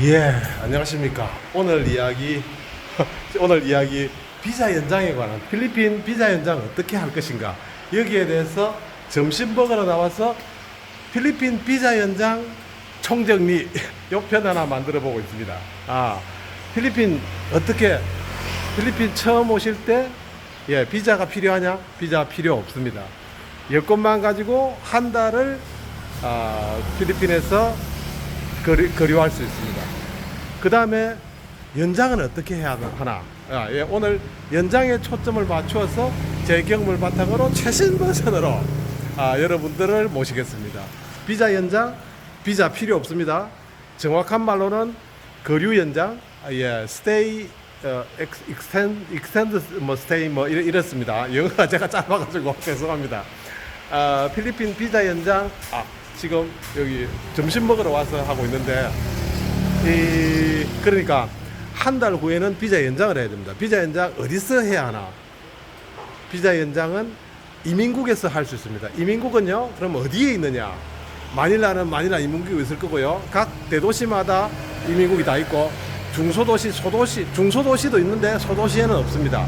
예, 안녕하십니까. 오늘 이야기, 오늘 이야기 비자 연장에 관한 필리핀 비자 연장 어떻게 할 것인가. 여기에 대해서 점심 먹으러 나와서 필리핀 비자 연장 총정리 요편 하나 만들어 보고 있습니다. 아, 필리핀 어떻게, 필리핀 처음 오실 때, 예, 비자가 필요하냐? 비자 필요 없습니다. 여권만 가지고 한 달을 아, 필리핀에서 거리, 거류할 수 있습니다. 그 다음에 연장은 어떻게 해야 하나? 아, 예, 오늘 연장에 초점을 맞추어서 제 경험을 바탕으로 최신 버전으로 아, 여러분들을 모시겠습니다. 비자 연장, 비자 필요 없습니다. 정확한 말로는 거류 연장, 아, 예, stay, 어, extend, extend, 뭐 stay 뭐 이렇, 이렇습니다. 영어가 제가 짧아가지고 죄송합니다. 아, 필리핀 비자 연장, 아, 지금 여기 점심 먹으러 와서 하고 있는데, 이, 그러니까 한 달 후에는 비자 연장을 해야 됩니다. 비자 연장 어디서 해야 하나? 비자 연장은 이민국에서 할 수 있습니다. 이민국은요, 그럼 어디에 있느냐? 마닐라는 마닐라 이민국이 있을 거고요. 각 대도시마다 이민국이 다 있고, 중소도시, 소도시, 중소도시도 있는데 소도시에는 없습니다.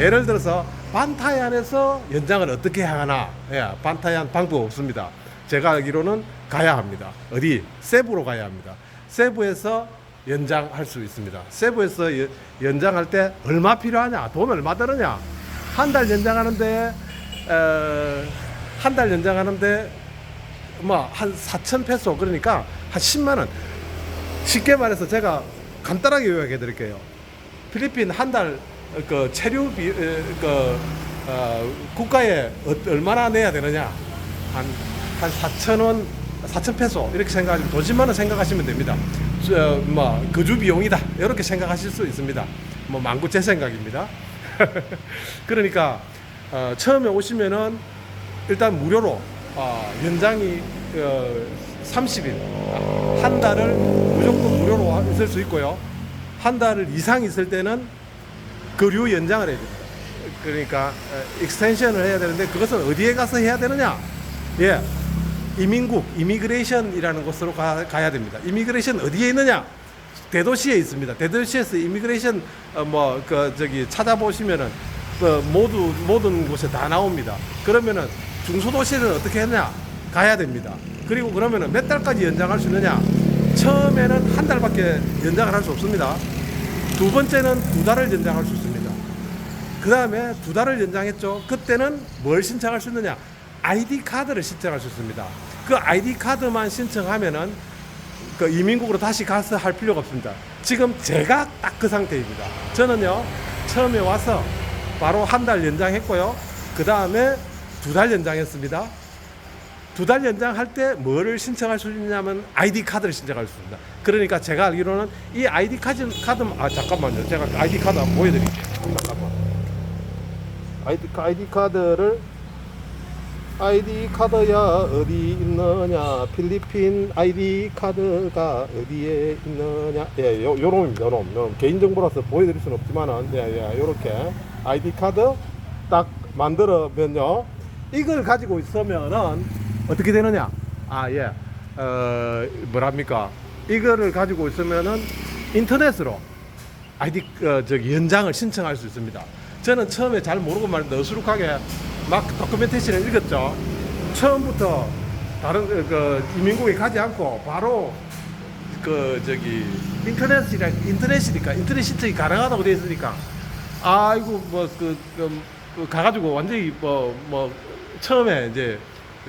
예를 들어서 반타얀에서 연장을 어떻게 하나? 예, 반타얀 방법 없습니다. 제가 알기로는 가야 합니다. 어디? 세부로 가야 합니다. 세부에서 연장할 수 있습니다. 세부에서 여- 연장할 때 얼마 필요하냐? 돈 얼마 들느냐? 한 달 연장하는데 어, 한달 연장하는데 뭐한 4천 페소 그러니까 한 10만 원. 쉽게 말해서 제가 간단하게 요약해 드릴게요. 필리핀 한 달 그 체류비 어, 그 어, 국가에 어- 얼마나 내야 되느냐? 한 한 4천 원, 4천 페소 이렇게 생각하시면 도시만원 생각하시면 됩니다. 저, 뭐 거주 비용이다 이렇게 생각하실 수 있습니다. 뭐 만구 제 생각입니다. 그러니까 어, 처음에 오시면은 일단 무료로 어, 연장이 어, 30일 한 달을 무조건 무료로 있을 수 있고요. 한 달을 이상 있을 때는 거류 연장을 해야 됩니다. 그러니까 어, 익스텐션을 해야 되는데 그것은 어디에 가서 해야 되느냐? 예. 이민국, 이미그레이션이라는 곳으로 가, 가야 됩니다. 이미그레이션 어디에 있느냐? 대도시에 있습니다. 대도시에서 이미그레이션 어, 뭐그 저기 찾아보시면은 그 모두 모든 곳에 다 나옵니다. 그러면은 중소도시는 어떻게 했냐? 가야 됩니다. 그리고 그러면은 몇 달까지 연장할 수 있느냐? 처음에는 한 달밖에 연장을 할 수 없습니다. 두 번째는 두 달을 연장할 수 있습니다. 그 다음에 두 달을 연장했죠. 그때는 뭘 신청할 수 있느냐? 아이디 카드를 신청할 수 있습니다. 그 아이디 카드만 신청하면은 그 이민국으로 다시 가서 할 필요가 없습니다. 지금 제가 딱 그 상태입니다. 저는요, 처음에 와서 바로 한 달 연장했고요. 그 다음에 두 달 연장했습니다. 두 달 연장할 때 뭐를 신청할 수 있냐면 아이디 카드를 신청할 수 있습니다. 그러니까 제가 알기로는 이 아이디 카드, 카드 아 잠깐만요. 제가 아이디 카드 한번 보여드릴게요. 잠깐만. 아이디, 아이디 카드를 아이디 카드야 어디 있느냐? 필리핀 아이디 카드가 어디에 있느냐? 예 요, 요놈입니다 요놈, 요놈. 개인정보라서 보여드릴 수는 없지만은 예, 예 요렇게 아이디 카드 딱 만들어면요. 이걸 가지고 있으면은 어떻게 되느냐? 아예. 어 뭐랍니까? 이거를 가지고 있으면은 인터넷으로 아이디 어, 저기 연장을 신청할 수 있습니다. 저는 처음에 잘 모르고 말인데 어수룩하게 막 도큐멘테이션을 읽었죠. 처음부터 다른 그, 그 이민국에 가지 않고 바로 그 저기 인터넷이라 인터넷이니까 인터넷 신청이 가능하다고 되어 있으니까 아이고 뭐그 그, 그 가가지고 완전히 뭐뭐 처음에 이제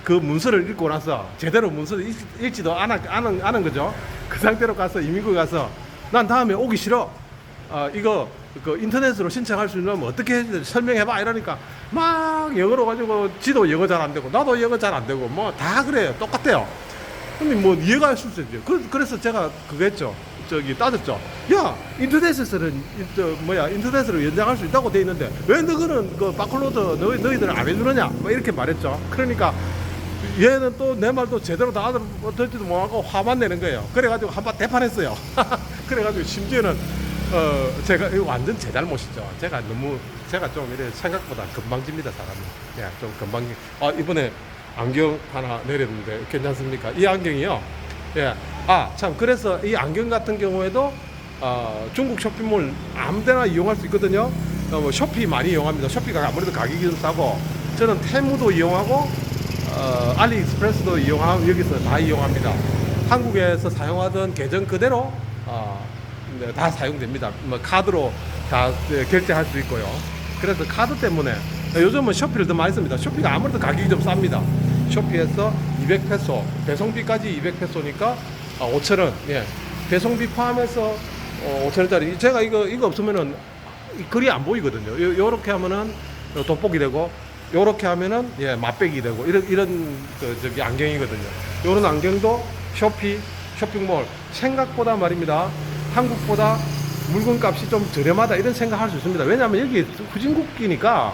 그 문서를 읽고 나서 제대로 문서를 읽, 읽지도 않아, 않은, 않은 거죠. 그 상태로 가서 이민국 가서 난 다음에 오기 싫어. 어, 이거 그 인터넷으로 신청할 수 있는 면 어떻게 해야 돼? 설명해봐 이러니까 막 영어로 가지고 지도 영어 잘 안 되고 나도 영어 잘 안 되고 뭐 다 그래요 똑같대요 근데 뭐 이해가 할수 있죠 그, 그래서 제가 그거 했죠 저기 따졌죠 야 인터넷에서는 이- 저 뭐야 인터넷으로 연장할 수 있다고 돼 있는데 왜 너희는 그 바클로드 너희 너희들 안 해주느냐 뭐 이렇게 말했죠 그러니까 얘는 또 내 말도 제대로 다 듣지도 못하고 화만 내는 거예요. 그래가지고 한번 대판했어요. 그래가지고 심지어는 어 제가 이거 완전 제 잘못이죠. 제가 너무 제가 좀 이래 생각보다 금방집니다 사람이. 예, 좀 금방. 아 이번에 안경 하나 내렸는데 괜찮습니까? 이 안경이요. 예. 아, 참, 그래서 이 안경 같은 경우에도 어, 중국 쇼핑몰 아무 데나 이용할 수 있거든요. 어, 뭐 쇼피 많이 이용합니다. 쇼피가 아무래도 가격이 좀 싸고 저는 테무도 이용하고 어, 알리익스프레스도 이용하고 여기서 다 이용합니다. 한국에서 사용하던 계정 그대로 다 사용됩니다. 뭐 카드로 다 네, 결제할 수 있고요. 그래서 카드 때문에 요즘은 쇼피를 더 많이 씁니다. 쇼피가 아무래도 가격이 좀 쌉니다. 쇼피에서 200페소, 배송비까지 200페소니까 5,000원. 예. 배송비 포함해서 어, 5,000원짜리. 제가 이거 이거 없으면은 이 글이 안 보이거든요. 요, 요 렇게 하면은 돋보기 되고 요렇게 하면은 예, 맛배기 되고 이런 이런 그 저기 안경이거든요. 요런 안경도 쇼피 쇼핑몰 생각보다 말입니다. 한국보다 물건값이 좀 저렴하다 이런 생각할 수 있습니다. 왜냐하면 여기 후진국기니까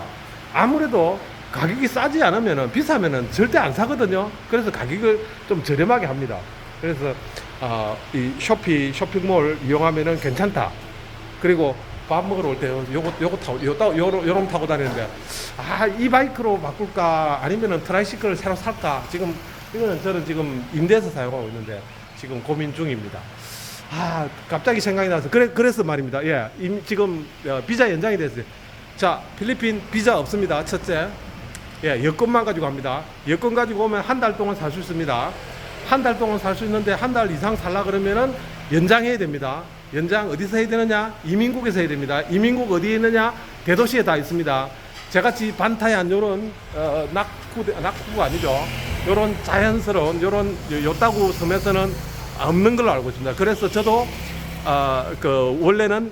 아무래도 가격이 싸지 않으면은 비싸면은 절대 안 사거든요. 그래서 가격을 좀 저렴하게 합니다. 그래서 아, 이 쇼피 쇼핑몰 이용하면은 괜찮다. 그리고 밥 먹으러 올 때 요거 요거 타고 요 타- 요런 요런 타고 다니는데 아 이 바이크로 바꿀까 아니면은 트라이시클을 새로 살까 지금 이거는 저는 지금 임대해서 사용하고 있는데 지금 고민 중입니다. 아 갑자기 생각이 나서 그래 그래서 말입니다. 예 임, 지금 어, 비자 연장이 됐어요. 자 필리핀 비자 없습니다. 첫째 예 여권만 가지고 갑니다. 여권 가지고 오면 한 달 동안 살 수 있습니다. 한 달 동안 살 수 있는데 한 달 이상 살라 그러면은 연장해야 됩니다. 연장 어디서 해야 되느냐? 이민국에서 해야 됩니다. 이민국 어디에 있느냐? 대도시에 다 있습니다. 저같이 반타이안 요런 어, 낙후 낙후가 아니죠. 요런 자연스러운 요런 요- 요따구 섬에서는 없는 걸로 알고 있습니다. 그래서 저도 어, 그 원래는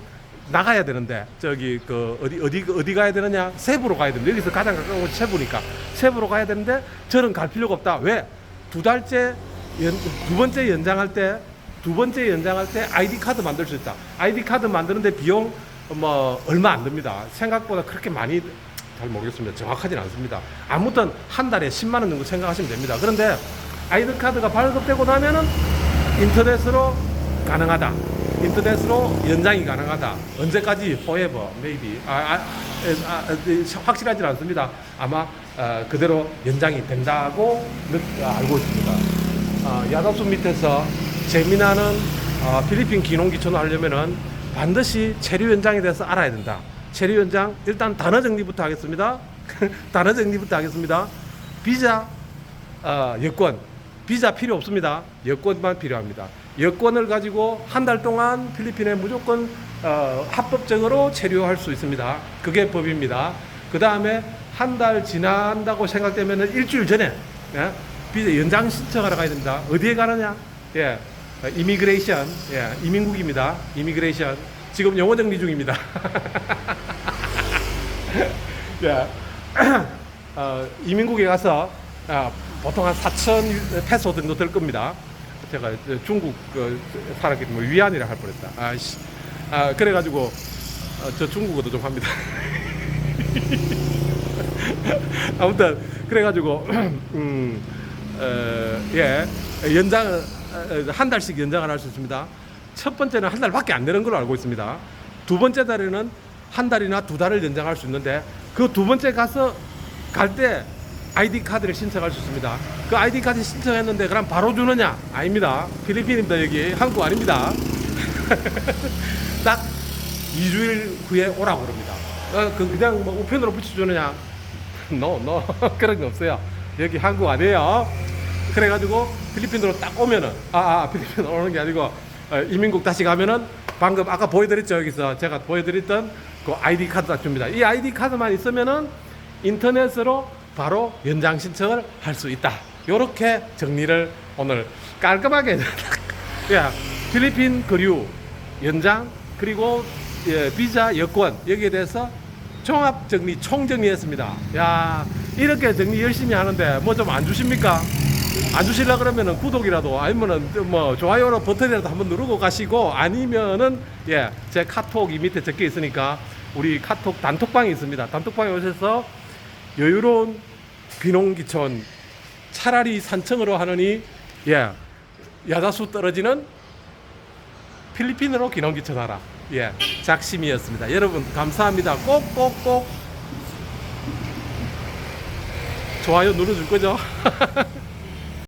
나가야 되는데 저기 그 어디 어디 어디 가야 되느냐 세부로 가야 됩니다. 여기서 가장 가까운 곳이 세부니까 세부로 가야 되는데 저는 갈 필요가 없다. 왜? 두 달째 연, 두 번째 연장할 때 두 번째 연장할 때 아이디 카드 만들 수 있다. 아이디 카드 만드는데 비용 뭐 얼마 안 듭니다. 생각보다 그렇게 많이 잘 모르겠습니다. 정확하진 않습니다. 아무튼 한 달에 10만 원 정도 생각하시면 됩니다. 그런데 아이디 카드가 발급되고 나면은 인터넷으로 가능하다. 인터넷으로 연장이 가능하다. 언제까지? forever, maybe. 아, 아, 에, 아, 에, 확실하지 않습니다. 아마 어, 그대로 연장이 된다고 느, 아, 알고 있습니다. 어, 야답수 밑에서 재미나는 어, 필리핀 기농기촌을 하려면은 반드시 체류 연장에 대해서 알아야 된다. 체류 연장 일단 단어 정리부터 하겠습니다. 단어 정리부터 하겠습니다. 비자 어, 여권 비자 필요 없습니다. 여권만 필요합니다. 여권을 가지고 한 달 동안 필리핀에 무조건 어, 합법적으로 체류할 수 있습니다. 그게 법입니다. 그 다음에 한 달 지난다고 생각되면 일주일 전에 예, 비자 연장 신청하러 가야 됩니다. 어디에 가느냐? 예, 어, 이미그레이션, 예, 이민국입니다. 이미그레이션. 지금 영어 정리 중입니다. 예. 어, 이민국에 가서 아, 보통 한 4천 페소 정도 될 겁니다. 제가 중국 그, 살았기 때문에 위안이라 할 뻔했다. 아 씨. 아, 그래가지고 어, 저 중국어도 좀 합니다. 아무튼 그래가지고 음, 어, 예 연장 한 달씩 연장을 할 수 있습니다. 첫 번째는 한 달밖에 안 되는 걸로 알고 있습니다. 두 번째 달에는 한 달이나 두 달을 연장할 수 있는데 그 두 번째 가서 갈 때 아이디 카드를 신청할 수 있습니다. 그 아이디 카드 신청했는데 그럼 바로 주느냐? 아닙니다. 필리핀입니다 여기 한국 아닙니다. 딱 2주일 후에 오라고 그럽니다. 어, 그 그냥 뭐 우편으로 붙여주느냐? no, no. 그런 게 없어요. 여기 한국 아니에요. 그래가지고 필리핀으로 딱 오면은, 아, 아 필리핀 오는 게 아니고, 어, 이민국 다시 가면은 방금 아까 보여드렸죠. 여기서 제가 보여드렸던 그 아이디 카드 딱 줍니다. 이 아이디 카드만 있으면은 인터넷으로 바로 연장 신청을 할 수 있다. 요렇게 정리를 오늘 깔끔하게 야, 필리핀 거류 연장 그리고 예, 비자 여권 여기에 대해서 종합 정리 총 정리했습니다. 야 이렇게 정리 열심히 하는데 뭐 좀 안 주십니까? 안 주실라 그러면은 구독이라도 아니면은 뭐 좋아요로 버튼이라도 한번 누르고 가시고 아니면은 예제 카톡 이 밑에 적혀 있으니까 우리 카톡 단톡방이 있습니다. 단톡방에 오셔서 여유로운 귀농기촌 차라리 산청으로 하느니 예 야자수 떨어지는 필리핀으로 귀농기촌 하라. 예 작심이었습니다. 여러분 감사합니다. 꼭꼭꼭. 좋아요 눌러줄 거죠